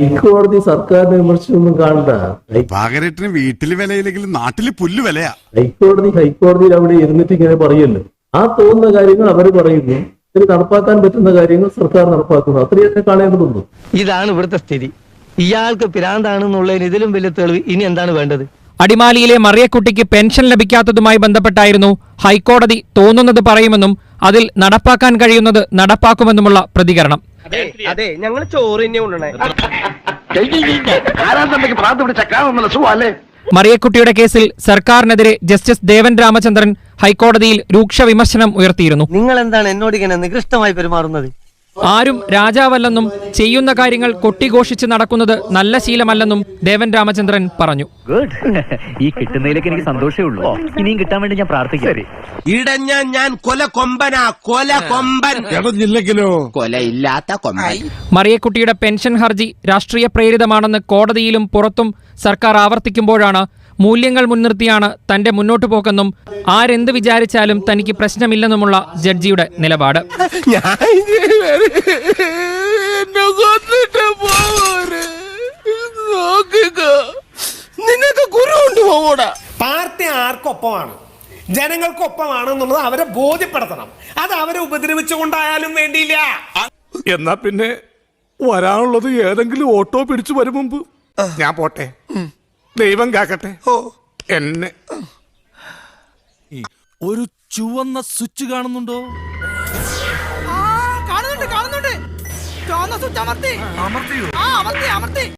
ഹൈക്കോടതി സർക്കാരിനെ വിമർശിച്ചൊന്നും കാണണ്ട. പകരട്ടിന് വീട്ടിൽ വിലയില്ലെങ്കിലും നാട്ടിൽ പുല്ല് വിലയാ. ഹൈക്കോടതി ഹൈക്കോടതിയിൽ അവിടെ ഇരുന്നിട്ട് ഇങ്ങനെ പറയല്ലോ? ആ തോന്നുന്ന കാര്യങ്ങൾ അവർ പറയുന്നു. ഇതിന് നടപ്പാക്കാൻ പറ്റുന്ന കാര്യങ്ങൾ സർക്കാർ നടപ്പാക്കുന്നു. അത്രയൊക്കെ കാണേണ്ടതുള്ളൂ. ഇതാണ് ഇവിടുത്തെ സ്ഥിതി. ഇയാൾക്ക് പിരാന്താണെന്നുള്ളതിന് ഇതിലും വലിയ തെളിവ് ഇനി എന്താണ് വേണ്ടത്? അടിമാലിയിലെ മറിയക്കുട്ടിക്ക് പെൻഷൻ ലഭിക്കാത്തതുമായി ബന്ധപ്പെട്ടായിരുന്നു ഹൈക്കോടതി തോന്നുന്നത് പറയുമെന്നും അതിൽ നടപ്പാക്കാൻ കഴിയുന്നത് നടപ്പാക്കുമെന്നുമുള്ള പ്രതികരണം. അതെ അതെ ഞങ്ങൾ ചോറ് തന്നെ കൊണ്ടുവന്നേ. മറിയക്കുട്ടിയുടെ കേസിൽ സർക്കാരിനെതിരെ ജസ്റ്റിസ് ദേവൻ രാമചന്ദ്രൻ ഹൈക്കോടതിയിൽ രൂക്ഷ വിമർശനം ഉയർത്തിയിരുന്നു. നിങ്ങൾ എന്താണ് എന്നോട് ഇങ്ങനെ നികൃഷ്ടമായി പെരുമാറുന്നത്? ആരും രാജാവല്ലെന്നും ചെയ്യുന്ന കാര്യങ്ങൾ കൊട്ടിഘോഷിച്ച് നടക്കുന്നത് നല്ല ശീലമല്ലെന്നും ദേവൻ രാമചന്ദ്രൻ പറഞ്ഞു. ഈ കിട്ടുന്നതിലേക്ക് എനിക്ക് സന്തോഷമേ ഉള്ളൂ. ഇനിയും കിട്ടാൻ വേണ്ടി ഞാൻ പ്രാർത്ഥിക്കാം. ഇടഞ്ഞ ഞാൻ കൊല കൊമ്പനാ കൊല കൊമ്പൻ. കൊലയില്ലാത്ത കൊമ്പൻ. മറിയക്കുട്ടിയുടെ പെൻഷൻ ഹർജി രാഷ്ട്രീയ പ്രേരിതമാണെന്ന് കോടതിയിലും പുറത്തും സർക്കാർ ആവർത്തിക്കുമ്പോഴാണ് മൂല്യങ്ങൾ മുൻനിർത്തിയാണ് തന്റെ മുന്നോട്ടു പോക്കെന്നും ആരെന്ത് വിചാരിച്ചാലും തനിക്ക് പ്രശ്നമില്ലെന്നുമുള്ള ജഡ്ജിയുടെ നിലപാട്. പാർട്ടി ആർക്കൊപ്പമാണ്? ജനങ്ങൾക്കൊപ്പമാണ് എന്നുള്ളത് അവരെ ബോധ്യപ്പെടുത്തണം. അത് അവരെ ഉപദ്രവിച്ചുകൊണ്ടായാലും വേണ്ടിയില്ല. എന്നാ പിന്നെ വരാനുള്ളത് ഏതെങ്കിലും ഓട്ടോ പിടിച്ചു വരും മുമ്പ്. ഞാൻ പോട്ടെ. ദൈവം കാക്കട്ടെ. ഓ. എന്നെ. ഒരു ചുവന്ന സ്വിച്ച് കാണുന്നുണ്ടോ? കാണുന്നുണ്ട് കാണുന്നുണ്ട്. ചുവന്ന സ്വിച്ച് അമർത്തി. അമർത്തിയോ? ആ അമർത്തി അമർത്തി.